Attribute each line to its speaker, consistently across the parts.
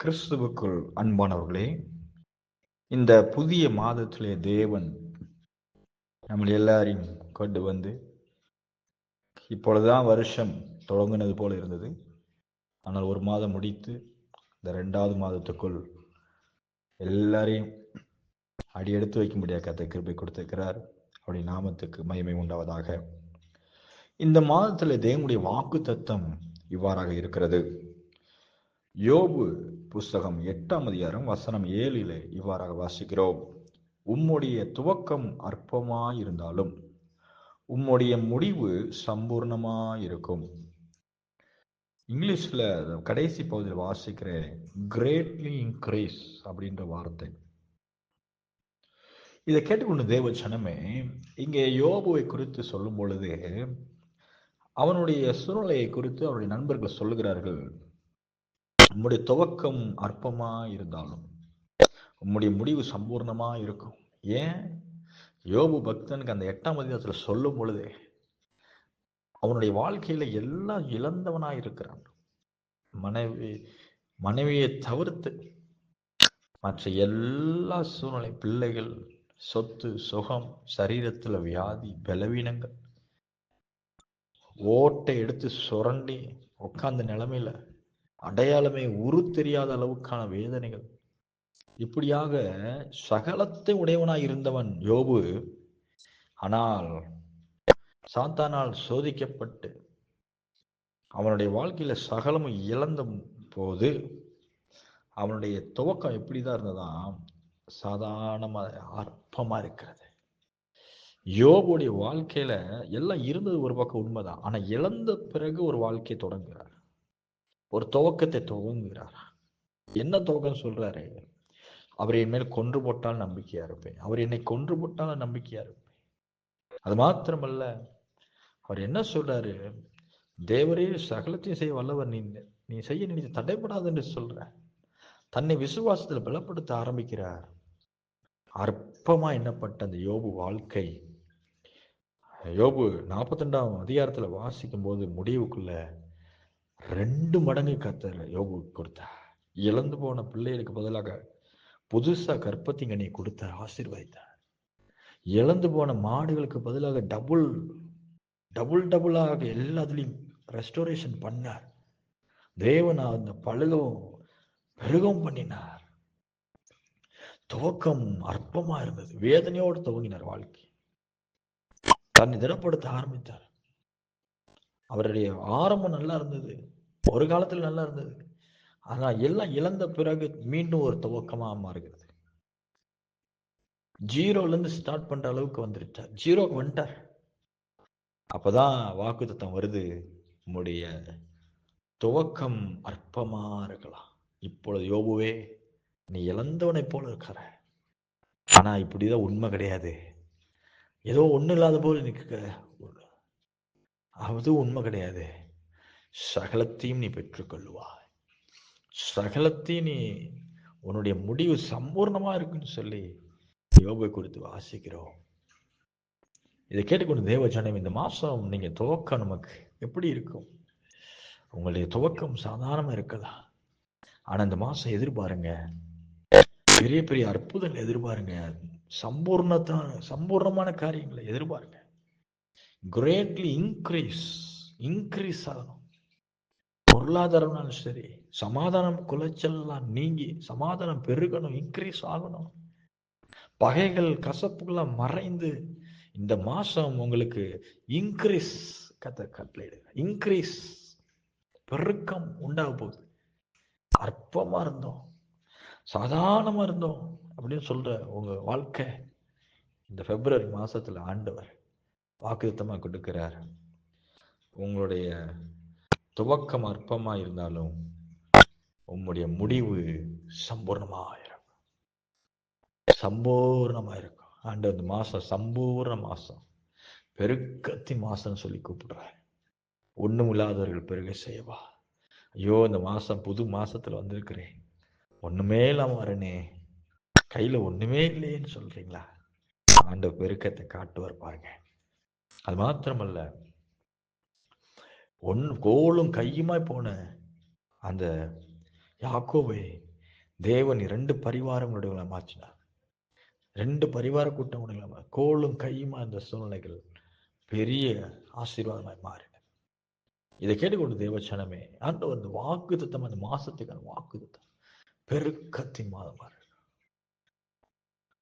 Speaker 1: கிறிஸ்துவுக்குள் அன்பானவர்களே இந்த புதிய மாதத்திலே தேவன் நம்ம எல்லாரையும் கொண்டு வந்து இப்பொழுதுதான் வருஷம் தொடங்கினது போல இருந்தது. ஆனால் ஒரு மாதம் முடித்து இந்த ரெண்டாவது மாதத்துக்குள் எல்லாரையும் அடி எடுத்து வைக்கும்படியாக கத்தை கிருபை கொடுத்திருக்கிறார். அவருடைய நாமத்துக்கு மகிமை உண்டாவதாக. இந்த மாதத்தில் தேவனுடைய வாக்கு தத்தம் இவ்வாறாக இருக்கிறது. யோபு புஸ்தகம் எட்டாம் அதிகாரம் வசனம் ஏழிலே இவ்வாறாக வாசிக்கிறோம். உம்முடைய துவக்கம் அற்பமாயிருந்தாலும் உம்முடைய முடிவு சம்பூர்ணமாயிருக்கும். இங்கிலீஷில் கடைசி பகுதியில் வாசிக்கிற கிரேட்லி இன்க்ரீஸ் அப்படின்ற வார்த்தை. இதை கேட்டுக்கொண்டு தேவச்சனமே இங்கே யோபுவை குறித்து சொல்லும் பொழுது அவனுடைய சூழ்நிலையை குறித்து அவருடைய நண்பர்கள் சொல்லுகிறார்கள். உம்முடைய துவக்கம் அற்பமா இருந்தாலும் உம்முடைய முடிவு சம்பூர்ணமா இருக்கும். ஏன்? யோபு பக்தனுக்கு அந்த எட்டாம் அதிகாரத்தில் சொல்லும் பொழுதே அவனுடைய வாழ்க்கையில எல்லாம் இழந்தவனா இருக்கிறான். மனைவி மனைவியை தவிர்த்து மற்ற எல்லா சூழ்நிலை பிள்ளைகள் சொத்து சுகம் சரீரத்துல வியாதி பலவீனங்கள் ஓட்டை எடுத்து சுரண்டி உட்கார்ந்த நிலைமையில அடையாளமே உரு தெரியாத அளவுக்கான வேதனைகள். இப்படியாக சகலத்தை உடையவனாய் இருந்தவன் யோபு ஆனால் சாத்தானால் சோதிக்கப்பட்டு அவனுடைய வாழ்க்கையில சகலமும் இழந்த போது அவனுடைய துவக்கம் எப்படிதான் இருந்ததாம்? சாதாரணமா அற்பமா இருக்கிறது. யோபுடைய வாழ்க்கையில எல்லாம் இருந்தது ஒரு பக்கம் உண்மைதான். ஆனா இழந்த பிறகு ஒரு வாழ்க்கையை தொடங்குகிறார். ஒரு துவக்கத்தை துவங்குகிறார்? என்ன துவக்கம் சொல்றாரு? அவர் என் மேல் கொன்று போட்டால் நம்பிக்கையா இருப்பேன். அவர் என்னை கொன்று போட்டாலும் நம்பிக்கையா இருப்பேன். அது மாத்திரமல்ல அவர் என்ன சொல்றாரு? தேவரே சகலத்தையும் செய்ய வல்லவர் நீ நீ செய்ய நினைத்து தடைப்படாது என்று சொல்ற தன்னை விசுவாசத்தில் பலப்படுத்த ஆரம்பிக்கிறார். அற்பமா எண்ணப்பட்ட அந்த யோபு வாழ்க்கை. யோபு நாற்பத்தி ரெண்டாம் அதிகாரத்துல வாசிக்கும் போது முடிவுக்குள்ள ரெண்டு மடங்கு கத்தர் யோபு கொடுத்தார். இழந்து போன பிள்ளைகளுக்கு பதிலாக புதுசா கற்பத்திங்கனை கொடுத்த ஆசீர்வதித்தார். இழந்து போன மாடுகளுக்கு பதிலாக டபுள் டபுள் டபுளாக எல்லாத்துலேயும் ரெஸ்டோரேஷன் பண்ணார். தேவன் அந்த பழுகவும் பெருகவும் பண்ணினார். துவக்கம் அற்பமா இருந்தது. வேதனையோடு துவங்கினார் வாழ்க்கை. தன்னை திடப்படுத்த ஆரம்பித்தார். அவருடைய ஆரம்பம் நல்லா இருந்தது. ஒரு காலத்துல நல்லா இருந்தது. ஆனா எல்லாம் இழந்த பிறகு மீண்டும் ஒரு துவக்கமா மாறுகிறது. ஜீரோல இருந்து ஸ்டார்ட் பண்ற அளவுக்கு வந்துருச்சார் ஜீரோக்கு வந்துட்டார். அப்பதான் வாக்கு தத்தம் வருது. உம்முடைய துவக்கம் அற்பமா இருக்கலாம். இப்பொழுது யோபுவே நீ இழந்தவனை போல இருக்கிற. ஆனா இப்படிதான் உண்மை கிடையாது. ஏதோ ஒண்ணு இல்லாத போல நிற்க அது உண்மை கிடையாது. சகலத்தையும் நீ பெற்றுக்கொள்ளுவாய். சகலத்தையும் நீ உன்னுடைய முடிவு சம்பூர்ணமா இருக்குன்னு சொல்லி யோகை குறித்து வாசிக்கிறோம். இதை கேட்டுக்கொண்டு தேவ ஜனம் இந்த மாசம் நீங்க துவக்கம் நமக்கு எப்படி இருக்கும்? உங்களுடைய துவக்கம் சாதாரணமா இருக்கலாம். ஆனா இந்த மாசம் எதிர்பாருங்க. பெரிய பெரிய அற்புதங்கள் எதிர்பாருங்க. சம்பூர்ணத்தான சம்பூர்ணமான காரியங்களை எதிர்பாருங்க. கிரேட்லி இன்க்ரீஸ் இன்க்ரீஸ் ஆகணும். பொருளாதாரம்னாலும் சரி சமாதானம் குலைச்சல்லாம் நீங்கி சமாதானம் பெருகணும் இன்க்ரீஸ் ஆகணும். பகைகள் கசப்புகள்லாம் மறைந்து இந்த மாசம் உங்களுக்கு இன்க்ரீஸ் கத்த கட்டளையிடு இன்க்ரீஸ் பெருக்கம் உண்டாக போகுது. அற்பமா இருந்தோம். சாதாரணமா இருந்தோம் அப்படின்னு சொல்ற உங்க வாழ்க்கை இந்த பிப்ரவரி மாசத்துல ஆண்டவர் வாக்குத்தமாக கொடுக்கிறார். உங்களுடைய துவக்கம் அற்பமாக இருந்தாலும் உங்களுடைய முடிவு சம்பூர்ணமா இருக்கும் சம்பூர்ணமா இருக்கும் ஆண்டு அந்த மாதம் சம்பூர்ண மாதம் பெருக்கத்தி மாதம்னு சொல்லி கூப்பிடுறார். ஒன்றும் இல்லாதவர்கள் பெருக செய்வா ஐயோ இந்த மாதம் புது மாதத்தில் வந்திருக்கிறேன். ஒன்றுமே இல்லாமல் வரனே. கையில் ஒன்றுமே இல்லையேன்னு சொல்கிறீங்களா ஆண்ட பெருக்கத்தை காட்டுவார் பாருங்க. அது மாத்திரமல்ல ஒன் கோலும் கையுமாய் போன அந்த யாக்கோவை தேவன் இரண்டு பரிவாரங்களுடைய மாற்றினார். ரெண்டு பரிவார கூட்டம் உடைய கோலும் கையுமா இந்த சூழ்நிலைகள் பெரிய ஆசீர்வாதமாய் மாறின. இதை கேட்டுக்கொண்டு தேவச்சனமே ஆண்டவர் அந்த வாக்கு தத்தம் அந்த மாசத்துக்கான வாக்கு தத்தம் பெருக்கத்தின் மாதமா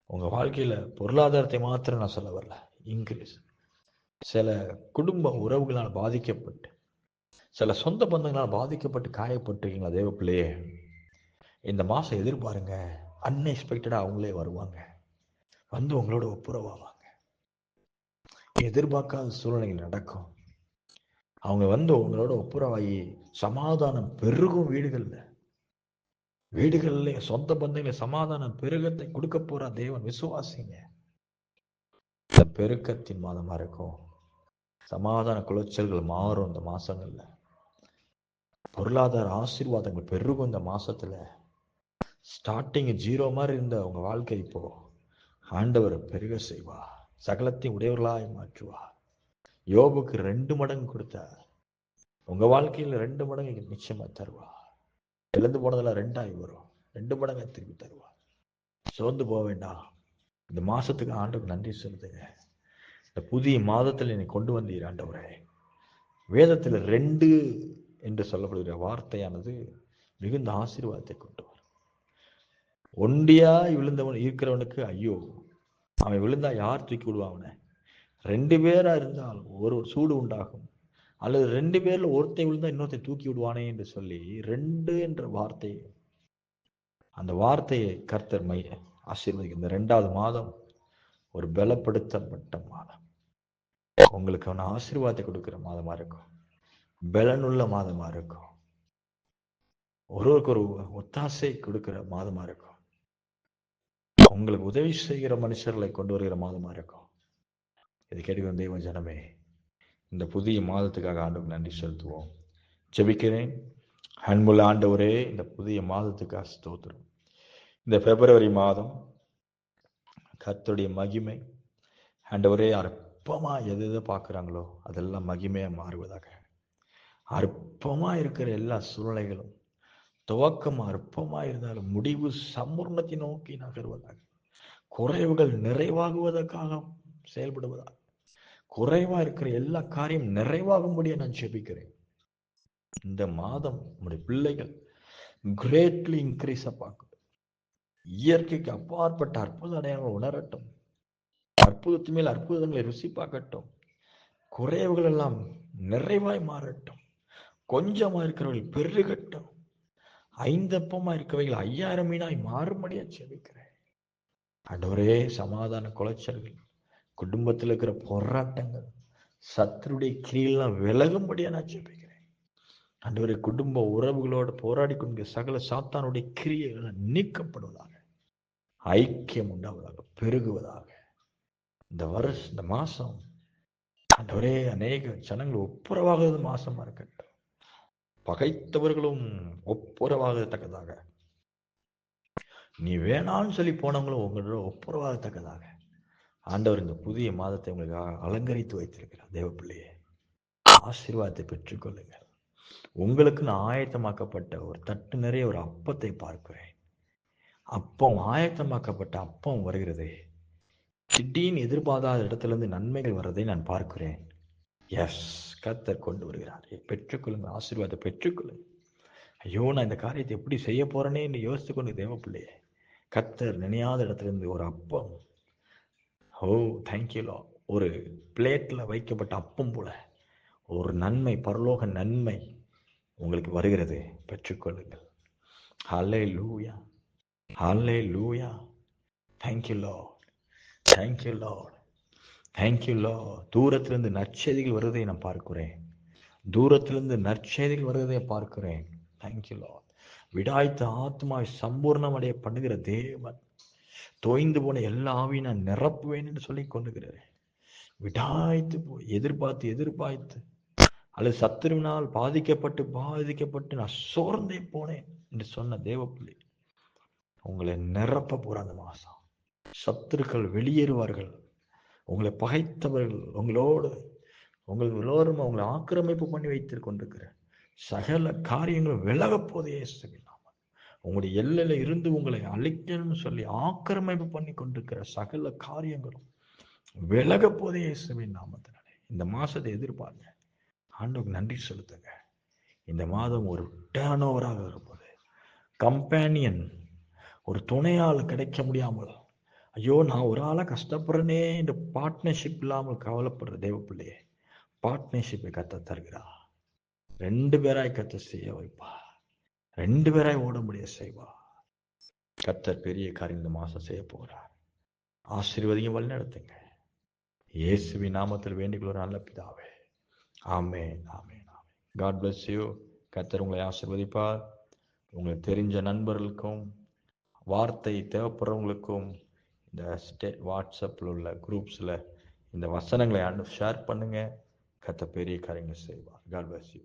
Speaker 1: உங்க வாழ்க்கையில பொருளாதாரத்தை மாத்திரம் நான் சொல்ல வரல இன்க்ரீஸ். சில குடும்ப உறவுகளால் பாதிக்கப்பட்டு சில சொந்த பந்தங்களால் பாதிக்கப்பட்டு காயப்பட்டிருக்கீங்களா தேவ பிள்ளையே இந்த மாதம் எதிர்பாருங்க. அன்எக்ஸ்பெக்டடாக அவங்களே வருவாங்க. வந்து உங்களோட ஒப்புரவாவாங்க. எதிர்பார்க்காத சூழ்நிலைகள் நடக்கும். அவங்க வந்து உங்களோட ஒப்புரவாகி சமாதானம் பெருகும் வீடுகளில். வீடுகளில் சொந்த பந்தங்களை சமாதானம் பெருகத்தை கொடுக்க போற தேவன் விசுவாசிங்க. இந்த பெருக்கத்தின் மாதமா இருக்கும். சமாதான குலைச்சல்கள் மாறும் இந்த மாசங்கள்ல. பொருளாதார ஆசீர்வாதங்கள் பெருகும் இந்த மாசத்துல. ஸ்டார்டிங் ஜீரோ மாதிரி இருந்த உங்க வாழ்க்கை இப்போ. ஆண்டவர் பெருக செய்வா. சகலத்தையும் உடையவர்களாய் மாற்றுவா. யோபுக்கு ரெண்டு மடங்கு கொடுத்தார் உங்க வாழ்க்கையில ரெண்டு மடங்கு நிச்சயமா தருவா. இழந்து போனதெல்லாம் ரெண்டாயி வரும். ரெண்டு மடங்கை திருப்பி தருவா. சோர்ந்து போக வேண்டாம். இந்த மாசத்துக்கு ஆண்டவர் நன்றி சொல்லுதுங்க இந்த புதிய மாதத்தில் என்னை கொண்டு வந்தீர் ஆண்டவரே. வேதத்தில் ரெண்டு என்று சொல்லப்படுகிற வார்த்தையானது மிகுந்த ஆசீர்வாதத்தை கொண்டு வரும். ஒண்டியாய் விழுந்தவன் இருக்கிறவனுக்கு ஐயோ அவன் விழுந்தா யார் தூக்கி விடுவான் அவனை? ரெண்டு பேரா இருந்தால் ஒரு சூடு உண்டாகும். அல்லது ரெண்டு பேர்ல ஒருத்தன் விழுந்தா இன்னொருத்தன் தூக்கி விடுவானே என்று சொல்லி ரெண்டு என்ற வார்த்தை அந்த வார்த்தையை கர்த்தர் மைய ஆசீர்வதிக்கும் இந்த ரெண்டாவது மாதம் ஒரு பலப்படுத்தப்பட்ட மாதம். உங்களுக்கு அவன் ஆசீர்வாதத்தை கொடுக்கிற மாதமா இருக்கும். பலனுள்ள மாதமா இருக்கும். ஒருவருக்கு ஒரு ஒத்தாசை கொடுக்கிற மாதமா இருக்கும். உங்களுக்கு உதவி செய்கிற மனுஷர்களை கொண்டு வருகிற மாதமா இருக்கும். இது கேட்கிற தெய்வ ஜனமே இந்த புதிய மாதத்துக்காக ஆண்டுக்கு நன்றி செலுத்துவோம். ஜெபிக்கிறேன். அன்புள்ள ஆண்டவரே இந்த புதிய மாதத்துக்காக ஸ்தோத்திரம். இந்த பிப்ரவரி மாதம் கர்த்தருடைய மகிமை ஆண்டவரே அற்பமாக எது எதை பார்க்குறாங்களோ அதெல்லாம் மகிமையாக மாறுவதாக அற்பமாக இருக்கிற எல்லா சூழ்நிலைகளும் துவக்கம் அற்பமாக இருந்தாலும் முடிவு சம்பூர்ணத்தை நோக்கி நகர்வதாக குறைவுகள் நிறைவாகுவதற்காக செயல்படுவதாக குறைவா இருக்கிற எல்லா காரியம் நிறைவாகும்படியே நான் செபிக்கிறேன். இந்த மாதம் நம்முடைய பிள்ளைகள் கிரேட்லி இன்க்ரீஸை பார்க்கும். இயற்கைக்கு அப்பாற்பட்ட அற்புத அடையாளங்கள் உணரட்டும். அற்புதத்து மேல் அற்புதங்களை ருசி பார்க்கட்டும் குறைவுகள் எல்லாம் நிறைவாய் மாறட்டும். கொஞ்சமா இருக்கிறவர்கள் பெருகட்டும். ஐந்தப்பமா இருக்கவைகள் ஐயாயிரம் மீனாய் மாறும்படியா செவிக்கிறேன் ஆண்டவரே சமாதான குலைச்சல்கள் குடும்பத்தில் இருக்கிற போராட்டங்கள் சத்துருடைய கிரியெல்லாம் விலகும்படியா நான் ஜெபிக்கிறேன். ஆண்டவரே குடும்ப உறவுகளோடு போராடி கொண்டு சகல சாத்தானுடைய கிரியைகள் நீக்கப்படுவதாக ஐக்கியம் உண்டாவதாக பெருகுவதாக. இந்த வருஷம் இந்த மாசம் ஆண்டவரே அநேக ஜனங்கள் ஒப்புரவாகிறது மாசமா இருக்கட்டும். பகைத்தவர்களும் ஒப்புரவாகத்தக்கதாக. நீ வேணான்னு சொல்லி போனவங்களும் உங்களோட ஒப்புரவாகத்தக்கதாக. ஆண்டவர் இந்த புதிய மாதத்தை உங்களுக்கு அலங்கரித்து வைத்திருக்கிறார் தேவ பிள்ளையே ஆசீர்வாதத்தை பெற்றுக்கொள்ளுங்கள். உங்களுக்குன்னு ஆயத்தமாக்கப்பட்ட ஒரு தட்டு நிறைய ஒரு அப்பத்தை பார்க்கிறேன். அப்பம் ஆயத்தமாக்கப்பட்ட அப்பம் வருகிறதே. திடீர்னு எதிர்பாராத இடத்திலிருந்து நன்மைகள் வர்றதை நான் பார்க்கிறேன். எஸ் கத்தர் கொண்டு வருகிறார். பெற்றுக்கொள்ளுங்க ஆசீர்வாதத்தை பெற்றுக்கொள்ளுங்க ஐயோ நான் இந்த காரியத்தை எப்படி செய்ய போறேனே என்று யோசித்து கொண்டு தேவ பிள்ளையே கத்தர் நினையாத இடத்திலிருந்து ஒரு அப்பம். ஓ தேங்க்யூலோ ஒரு பிளேட்டில் வைக்கப்பட்ட அப்பம் போல ஒரு நன்மை பரலோக நன்மை உங்களுக்கு வருகிறது. பெற்றுக்கொள்ளுங்கள். Hallelujah hallelujah thank you lord thank you lord thank you தூரத்திலிருந்து நற்செய்திகள் வருவதை நான் பார்க்கிறேன். தூரத்திலிருந்து நற்செய்திகள் வருவதை பார்க்கிறேன். தேங்க்யூ விடாய்த்த ஆத்மாவை சம்பூர்ணமடைய பண்ணுகிற தேவன். தோய்ந்து போன எல்லா ஆவியும் நான் நிரப்புவேன் என்று சொல்லி கொண்டுகிறேன் விடாய்த்து போய் எதிர்பார்த்து எதிர்பார்த்து. அல்லது சத்துருவினால் பாதிக்கப்பட்டு பாதிக்கப்பட்டு நான் சோர்ந்தே போனேன் என்று சொன்ன தேவப்பிள்ளை. உங்களை நிரப்ப போற அந்த மாசம் சத்துருக்கள் வெளியேறுவார்கள். உங்களை பகைத்தவர்கள் உங்களோடு உங்களோரும் உங்களை ஆக்கிரமிப்பு பண்ணி வைத்துக் கொண்டிருக்கிற சகல காரியங்களும் விலகப் போதே உங்களுடைய எல்லையில இருந்து உங்களை அழிக்கணும்னு சொல்லி ஆக்கிரமிப்பு பண்ணி கொண்டிருக்கிற சகல காரியங்களும் விலக போதே இயேசுவின் நாமத்தினாலே. இந்த மாசத்தை எதிர்பார்ங்க. ஆண்டவருக்கு நன்றி செலுத்துங்க. இந்த மாதம் ஒரு டேர்ன் ஓவராக இருப்பது. கம்பேனியன் ஒரு துணையால் கிடைக்க முடியாமல் ஐயோ நான் ஒரு ஆளாக கஷ்டப்படுறேனே இந்த பார்ட்னர்ஷிப் இல்லாமல் கவலைப்படுற தேவ பிள்ளையே. பார்ட்னர்ஷிப்பை கத்த தருகிறா. ரெண்டு பேராய் கத்த செய்ய வைப்பா. ரெண்டு பேராய் ஓட முடிய செய்வா. கத்தர் பெரிய காரியம் இந்த மாசம் செய்ய போகிறார். ஆசீர்வதியும் வழி நடத்துங்க. இயேசுவி நாமத்தில் வேண்டிக்கொள்ள ஒரு நல்ல பிதாவே. ஆமே ஆமே ஆமே காட் பிளஸ் யூ கத்தர் உங்களை ஆசிர்வதிப்பார். உங்களுக்கு தெரிஞ்ச நண்பர்களுக்கும் வார்த்தை தேவைப்படுறவங்களுக்கும் இந்த ஸ்டே வாட்ஸ்அப்பில் உள்ள குரூப்ஸில் இந்த வசனங்களை ஷேர் பண்ணுங்கள் கத்த பெரிய காரியங்கள் செய்வார். God bless you